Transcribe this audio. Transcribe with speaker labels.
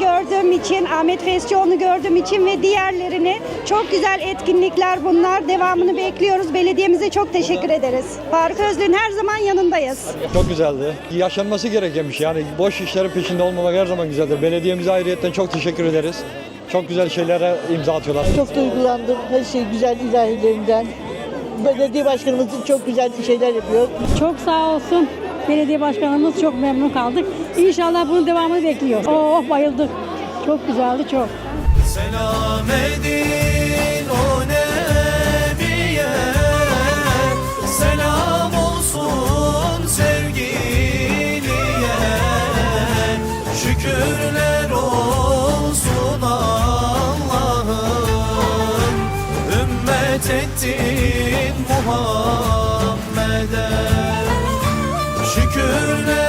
Speaker 1: gördüğüm için, Ahmet Fesçioğlu'nu gördüğüm için ve diğerlerini çok güzel etkinlikler bunlar. Devamını bekliyoruz. Belediyemize çok teşekkür ederiz. Faruk Özlü'nün her zaman yanındayız.
Speaker 2: Çok güzeldi. Yaşanması gerekenmiş yani boş işlerin peşinde olmamak her zaman güzeldir. Belediyemize ayrıyetten çok teşekkür ederiz. Çok güzel şeylere imza atıyorlar.
Speaker 3: Çok duygulandım. Her şey güzel ilahilerinden. Belediye başkanımız çok güzel şeyler yapıyor.
Speaker 4: Çok sağ olsun. Belediye başkanımız çok memnun kaldık. İnşallah bunun devamını bekliyoruz. Oh bayıldık. Çok güzeldi çok.
Speaker 5: Selam edin o nebiye Selam olsun sevgiliye Şükürler olsun Allah'ım Ümmet ettin Muhammed'e Şükürler